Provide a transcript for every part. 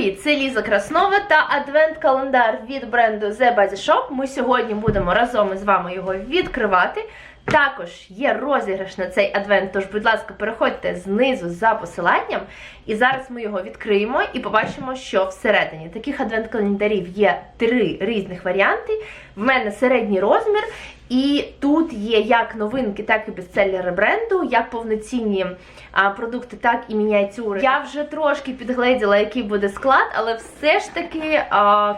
Привіт, це Ліза Краснова та адвент-календар від бренду The Body Shop. Ми сьогодні будемо разом із вами його відкривати. Також є розіграш на цей адвент, тож, будь ласка, переходьте знизу за посиланням. І зараз ми його відкриємо і побачимо, що всередині. Таких адвент-календарів є три різних варіанти. В мене середній розмір, і тут є як новинки, так і бестселери бренду, як повноцінні продукти, так і мініатюри. Я вже трошки підгледіла, який буде склад, але все ж таки,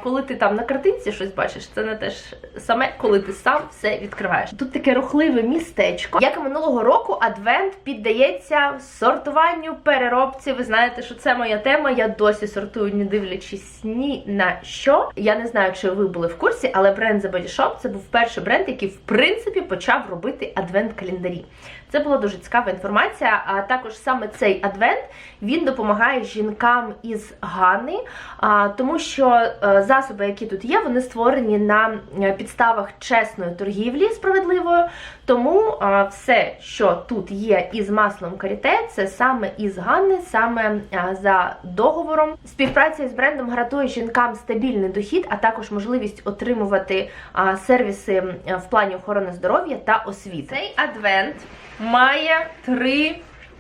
коли ти там на картинці щось бачиш, це не те ж саме, коли ти сам все відкриваєш. Тут таке рухливе містечко. Як і минулого року, адвент піддається сортуванню переробці. Ви знаєте, що це моя тема. Я досі сортую, не дивлячись ні на що. Я не знаю, чи ви були в курсі, але бренд The Body Shop це був перший бренд, який в принципі почав робити адвент-календарі. Це була дуже цікава інформація. А також саме цей адвент він допомагає жінкам із Гани, тому що е, засоби, які тут є, вони створені на е, підставах чесної торгівлі справедливої. Тому все, що тут є із маслом каріте, це саме із Ганни, саме за договором. Співпраця з брендом гарантує жінкам стабільний дохід, а також можливість отримувати сервіси в плані охорони здоров'я та освіти. Цей адвент має три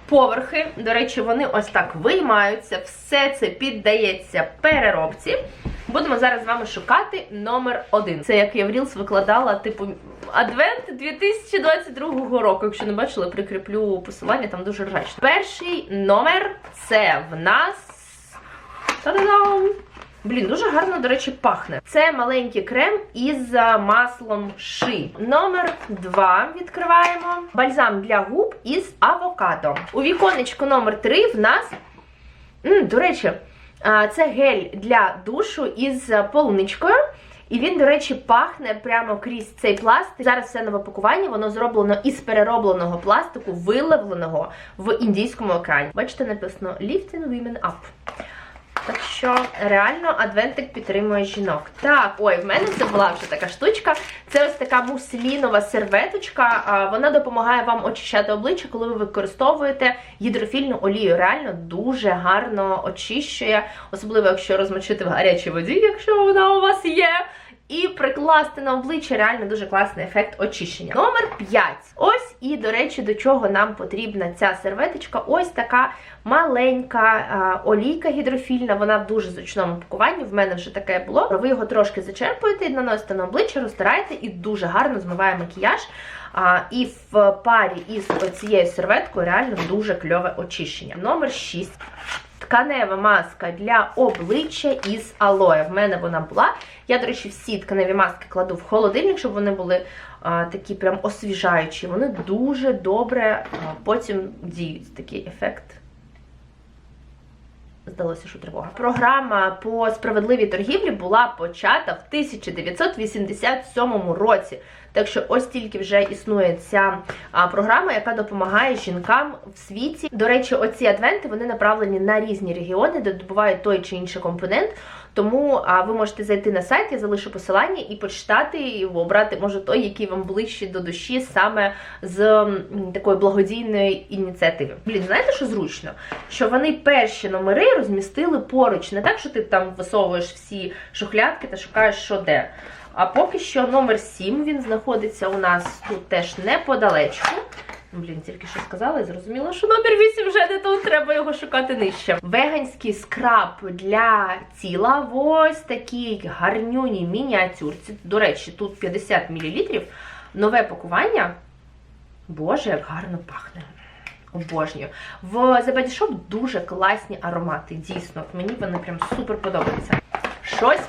поверхи. До речі, вони ось так виймаються, все це піддається переробці. Будемо зараз з вами шукати номер один. Це як я в Reels викладала, типу, Адвент 2022 року. Якщо не бачили, прикріплю посилання, там дуже ржачно. Перший номер це в нас. Та-дам! Блін, дуже гарно, до речі, пахне. Це маленький крем із маслом ши. Номер 2 відкриваємо. Бальзам для губ із авокадо. У віконечку номер 3 в нас. М, до речі, це гель для душу із а, полуничкою. І він, до речі, пахне прямо крізь цей пластик. Зараз все нове пакування, воно зроблено із переробленого пластику, виловленого в індійському океані. Бачите, написано Lifting Women Up. Так що реально адвентик підтримує жінок. Так, ой, в мене це була вже така штучка. Це ось така муслінова серветочка. Вона допомагає вам очищати обличчя, коли ви використовуєте гідрофільну олію. Реально дуже гарно очищує, особливо якщо розмочити в гарячій воді, якщо вона у вас є. І прикласти на обличчя реально дуже класний ефект очищення. Номер 5. Ось і, до речі, до чого нам потрібна ця серветочка. Ось така маленька олійка гідрофільна, вона в дуже зручному пакуванні. В мене вже таке було. Ви його трошки зачерпуєте, наносите на обличчя, розтираєте і дуже гарно змиває макіяж. А, і в парі із цією серветкою реально дуже кльове очищення. Номер 6. Тканева маска для обличчя із алоє. В мене вона була. Я, до речі, всі тканеві маски кладу в холодильник, щоб вони були а, такі прям освіжаючі. Вони дуже добре а, потім діють. Такий ефект. Здалося, що тривога. Програма по справедливій торгівлі була почата в 1987 році. Так що ось тільки вже існує ця програма, яка допомагає жінкам в світі. До речі, оці адвенти вони направлені на різні регіони, де добувають той чи інший компонент. Тому ви можете зайти на сайт, я залишу посилання і почитати, і обрати, може, той, який вам ближче до душі, саме з такої благодійної ініціативи. Блін, знаєте, що зручно? Що вони перші номери розмістили поруч, не так, що ти там висовуєш всі шухлядки та шукаєш, що де. А поки що номер 7 він знаходиться у нас тут теж неподалечку. Блін, тільки що сказала і зрозуміла, що номер 8 вже не тут, треба його шукати нижче. Веганський скраб для тіла ось такій гарнюній мініатюрці. До речі, тут 50 мл. Нове пакування. Боже, як гарно пахне. Обожнюю. В The Body Shop дуже класні аромати. Дійсно, мені вони прям супер подобаються. Щось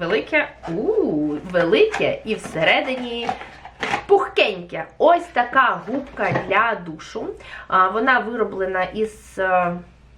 велике, у велике і всередині пухкеньке. Ось така губка для душу. Вона вироблена із. е,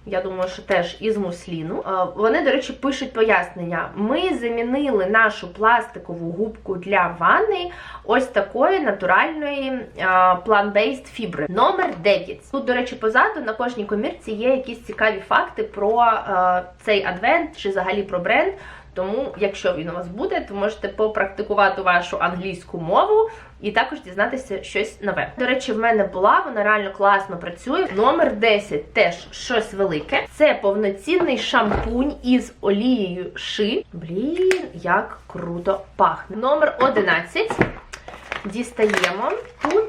Я думаю, що теж із мусліну. Вони, до речі, пишуть пояснення. Ми замінили нашу пластикову губку для ванни ось такої натуральної е, plant-based фібри. Номер 9. Тут, до речі, позаду на кожній комірці є якісь цікаві факти про е, цей адвент чи взагалі про бренд. Тому, якщо він у вас буде, то можете попрактикувати вашу англійську мову і також дізнатися щось нове. До речі, в мене була, вона реально класно працює. Номер 10 теж щось велике. Це повноцінний шампунь із олією ши. Блін, як круто пахне. Номер 11. Дістаємо. Тут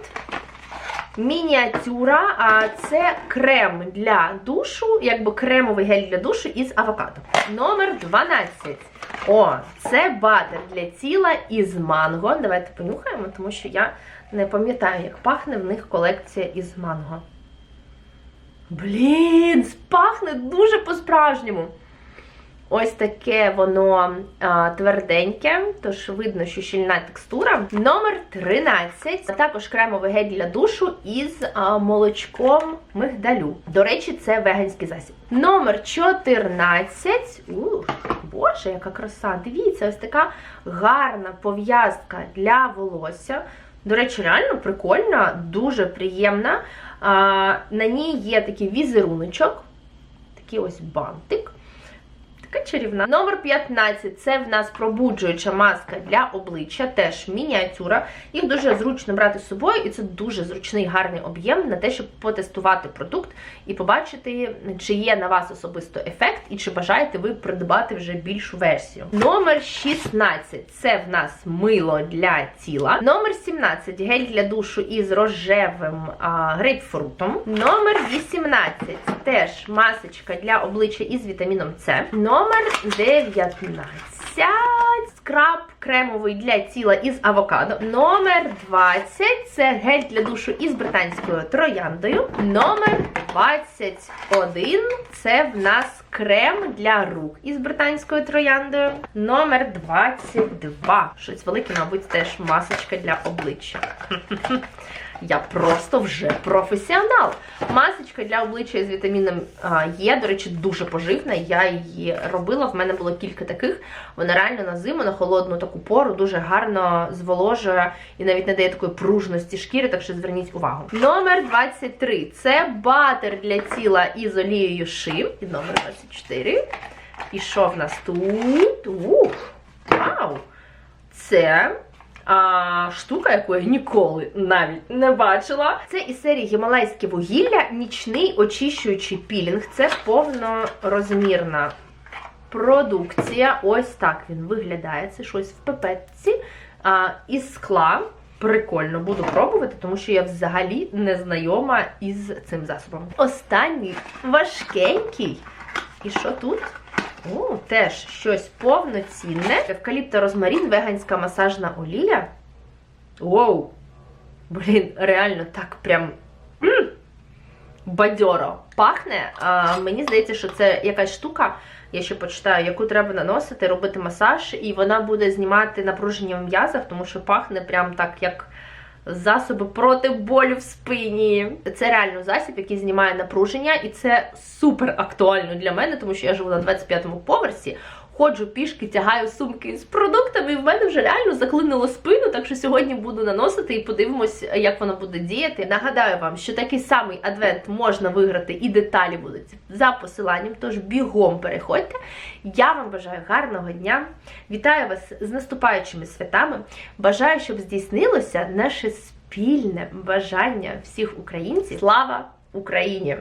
мініатюра, а це крем для душу, якби кремовий гель для душу із авокадо. Номер 12. О, це батер для тіла із манго. Давайте понюхаємо, тому що я не пам'ятаю, як пахне в них колекція із манго. Блін, пахне дуже по-справжньому. Ось таке воно а, тверденьке, тож видно, що щільна текстура. Номер 13. Також кремовий гель для душу із а, молочком мигдалю. До речі, це веганський засіб. Номер 14. Ух, боже, яка краса! Дивіться, ось така гарна пов'язка для волосся. До речі, реально прикольна, дуже приємна. А, на ній є такий візеруночок, такий ось бантик. Така чарівна. Номер 15 це в нас пробуджуюча маска для обличчя, теж мініатюра. Їх дуже зручно брати з собою, і це дуже зручний гарний об'єм на те, щоб потестувати продукт і побачити, чи є на вас особисто ефект, і чи бажаєте ви придбати вже більшу версію. Номер 16 це в нас мило для тіла. Номер 17 гель для душу із рожевим а, грейпфрутом. Номер 18 теж масочка для обличчя із вітаміном С. Номер 19. Скраб кремовий для тіла із авокадо. Номер 20 це гель для душу із британською трояндою. Номер 21 це в нас крем для рук із британською трояндою. Номер 22. Щось велике, мабуть, теж масочка для обличчя. Я просто вже професіонал. Масочка для обличчя з вітаміном Є, до речі, дуже поживна. Я її робила. В мене було кілька таких. Вона реально на зиму, на холодну таку пору, дуже гарно зволожує і навіть не дає такої пружності шкіри, так що зверніть увагу. Номер 23 це батер для тіла із олією ши. І номер 24. І що в нас тут? Ух! Вау! Це а, штука, яку я ніколи навіть не бачила. Це із серії Гімалайське вугілля, нічний очищуючий пілінг. Це повнорозмірна продукція. Ось так він виглядає. Це щось в пепетці а, із скла. Прикольно буду пробувати, тому що я взагалі не знайома із цим засобом. Останній важкенький. І що тут? О, теж щось повноцінне. Евкаліпта розмарін, веганська масажна олія. Воу! Блін, реально так прям бадьоро пахне. А, мені здається, що це якась штука, я ще почитаю, яку треба наносити, робити масаж, і вона буде знімати напруження в м'язах, тому що пахне прям так, як засоби проти болю в спині. Це реально засіб, який знімає напруження, і це супер актуально для мене, тому що я живу на 25-му поверсі. Ходжу пішки, тягаю сумки з продуктами, і в мене вже реально заклинило спину. Так що сьогодні буду наносити і подивимось, як воно буде діяти. Нагадаю вам, що такий самий адвент можна виграти, і деталі будуть за посиланням. Тож бігом переходьте. Я вам бажаю гарного дня. Вітаю вас з наступаючими святами. Бажаю, щоб здійснилося наше спільне бажання всіх українців. Слава Україні!